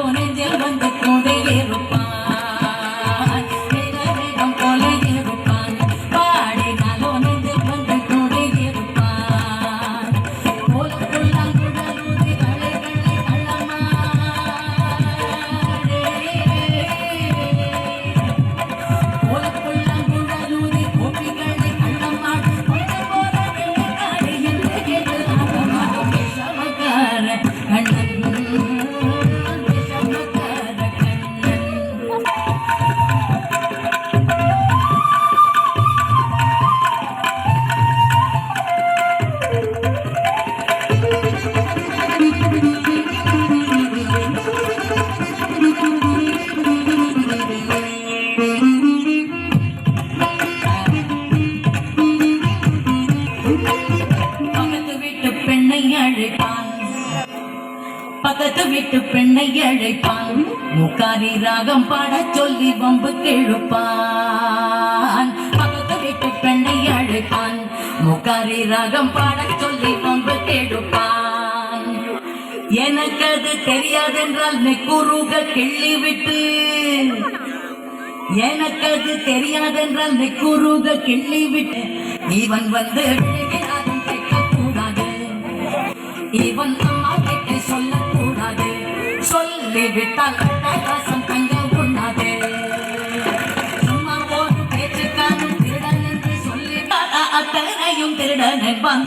ರೋನೆ ದೇವಂತ அழைப்பான். பக்கத்து வீட்டு பெண்ணை அழைப்பான். முக்காரி ராகம் பாட சொல்லி வம்பு கெழுப்பான் பக்கத்து வீட்டு பெண்ணை அழைப்பான். முக்காரி ராகம் பாட சொல்லி வம்பு கெடுப்பான். எனக்கு அது தெரியாதென்றால் நெக்குருக கிள்ளி விட்டு எனக்கு அது தெரியாதென்றால் நெக்குருக கிள்ளி விட்டு இவன் வந்து விழுகிறான் இவன் அம்மா கிட்ட சொல்லக்கூடாது. சொல்லிவிட்டால் அட்டகாசம் தங்க உண்ணாது. சும்மா ஒரு பேச்சுக்காரும் திருடன் என்று சொல்லி அத்தனையும் திருடன் என்பான்